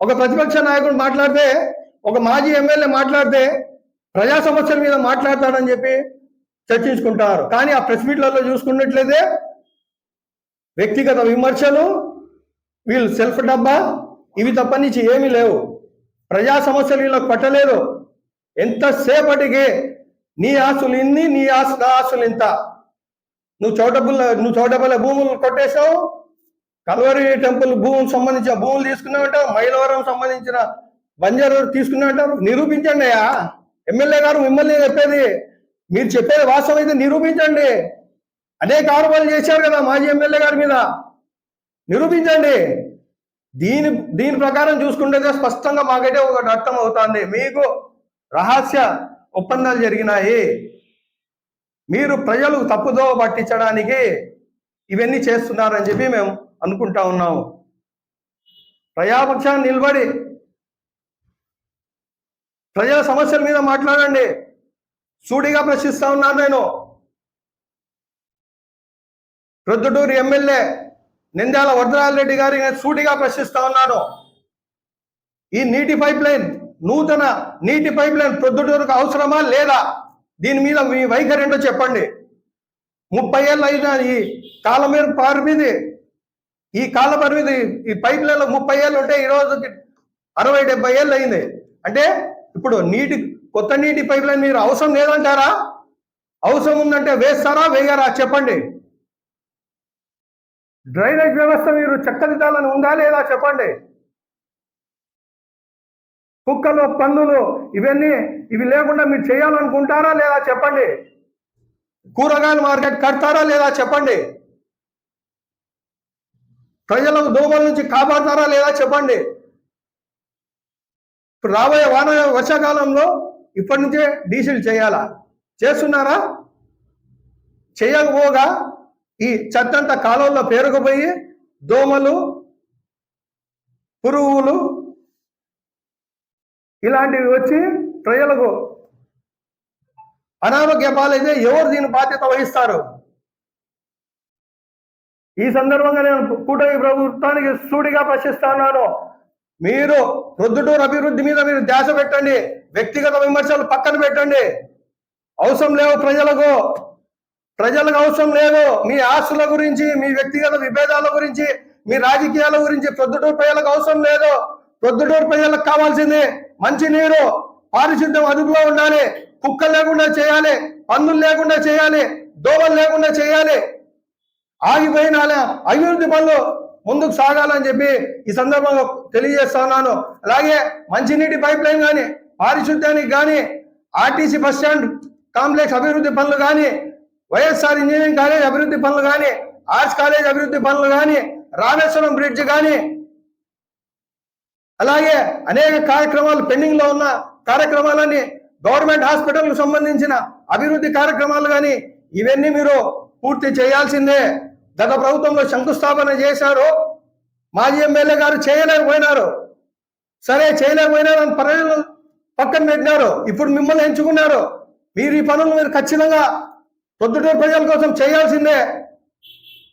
ఒక ప్రతిపక్ష నాయకుడు మాట్లాడితే ఒక మాజీ ఎమ్మెల్యే మాట్లాడితే ప్రజా సమస్యల మీద మాట్లాడతాడని చెప్పి చర్చించుకుంటారు. కానీ ఆ ప్రెస్ మీట్లలో చూసుకున్నట్లయితే వ్యక్తిగత విమర్శలు వీళ్ళు సెల్ఫ్ డబ్బా ఇవి తప్ప నుంచి ఏమీ లేవు. ప్రజా సమస్యలు వీళ్ళకి పట్టలేదు. ఎంతసేపటికి నీ ఆస్తులు ఇన్ని నీ ఆస్తు నా ఆస్తులు ఇంత. నువ్వు చోటబుల్ల నువ్వు చోటబల్ల భూములు కొట్టేశావు కల్వరి టెంపుల్ భూమికి సంబంధించిన భూములు తీసుకున్నామంటే మైలవరం సంబంధించిన బంజారు తీసుకున్నామంటారు నిరూపించండి అయ్యా. ఎమ్మెల్యే గారు మిమ్మల్ని చెప్పేది మీరు చెప్పేది వాస్తవం అయితే నిరూపించండి. అనేక ఆరోపణలు చేశారు కదా మాజీ ఎమ్మెల్యే గారి మీద. నిరూపించండి. దీని దీని ప్రకారం చూసుకుంటే స్పష్టంగా మాకైతే ఒకటి అర్థం అవుతుంది మీకు రహస్య ఒప్పందాలు జరిగినాయి. మీరు ప్రజలు తప్పుదో పట్టించడానికి ఇవన్నీ చేస్తున్నారని చెప్పి మేము అనుకుంటా ఉన్నాము ప్రజాపక్షాన్ని నిలబడి ప్రజల సమస్యల మీద మాట్లాడండి. సూటిగా ప్రశ్నిస్తా ఉన్నాను నేను. ప్రొద్దుటూరు ఎమ్మెల్యే నింద్యాల వరదరాజరెడ్డి గారి నేను సూటిగా ప్రశ్నిస్తా ఉన్నాను. ఈ నీటి పైప్ లైన్ నూతన నీటి పైప్ లైన్ ప్రొద్దుటూరుకు అవసరమా లేదా? దీని మీద మీ వైఖరి ఏంటో చెప్పండి. ముప్పై ఏళ్ళు అయిన ఈ కాలమేర పరిమితి ఈ కాల పరిమితి ఈ పైపులలో ముప్పై ఏళ్ళు ఉంటే ఈరోజు అరవై డెబ్బై ఏళ్ళు అయింది. అంటే ఇప్పుడు నీటి కొత్త నీటి పైప్లైన్ మీరు అవసరం లేదంటారా? అవసరం ఉందంటే వేస్తారా వేయరా? చెప్పండి. డ్రైనేజ్ వ్యవస్థ మీరు చక్కదిద్దాలని ఉందా లేదా చెప్పండి. కుక్కలు పన్నులు ఇవన్నీ ఇవి లేకుండా మీరు చేయాలనుకుంటారా లేదా చెప్పండి. కూరగాయల మార్కెట్ కడతారా లేదా చెప్పండి. ప్రజలకు దోమల నుంచి కాపాడతారా లేదా చెప్పండి. ఇప్పుడు రాబోయే వాన వర్షాకాలంలో ఇప్పటి నుంచే డీజిల్ చేయాలా? చేస్తున్నారా? చేయకపోగా ఈ చెత్తంతా కాలంలో పేరుకుపోయి దోమలు పురుగులు ఇలాంటివి వచ్చి ప్రజలకు అనారోగ్య పాలైతే ఎవరు దీని బాధ్యత వహిస్తారు? ఈ సందర్భంగా నేను కూటమి ప్రభుత్వానికి సూటిగా ప్రశ్నిస్తున్నాను మీరు ప్రొద్దుటూరు అభివృద్ధి మీద మీరు ధ్యాస పెట్టండి. వ్యక్తిగత విమర్శలు పక్కన పెట్టండి. అవసరం లేవు ప్రజలకు. ప్రజలకు అవసరం లేదు. మీ ఆస్తుల గురించి మీ వ్యక్తిగత విభేదాల గురించి మీ రాజకీయాల గురించి ప్రొద్దుటూరు ప్రజలకు అవసరం లేదు. ప్రొద్దుటూరు ప్రజలకు కావాల్సింది మంచి నీరు పారిశుద్ధ్యం అదుపులో ఉండాలి. కుక్కలు లేకుండా చేయాలి. పందులు లేకుండా చేయాలి. దోమలు లేకుండా చేయాలి. ఆగిపోయిన అభివృద్ధి పనులు ముందుకు సాగాలని చెప్పి ఈ సందర్భంగా తెలియజేస్తున్నాను అలాగే మంచినీటి పైప్ లైన్ కానీ పారిశుద్ధ్యానికి కానీ ఆర్టీసీ బస్ స్టాండ్ కాంప్లెక్స్ అభివృద్ధి పనులు కానీ వైఎస్ఆర్ ఇంజనీరింగ్ కాలేజ్ అభివృద్ధి పనులు కానీ ఆర్ట్స్ కాలేజ్ అభివృద్ధి పనులు కానీ రామేశ్వరం బ్రిడ్జ్ కానీ అలాగే అనేక కార్యక్రమాలు పెండింగ్లో ఉన్న కార్యక్రమాలన్నీ గవర్నమెంట్ హాస్పిటల్కు సంబంధించిన అభివృద్ధి కార్యక్రమాలు కానీ ఇవన్నీ మీరు పూర్తి చేయాల్సిందే. గత ప్రభుత్వంలో శంకుస్థాపన చేశారు. మాజీ ఎమ్మెల్యే గారు చేయలేకపోయినారు. సరే చేయలేకపోయినారు అని పనులు పక్కన పెట్టినారు. ఇప్పుడు మిమ్మల్ని ఎంచుకున్నారు. మీరు ఈ పనులు మీరు ఖచ్చితంగా పొద్దుటూరు ప్రజల కోసం చేయాల్సిందే.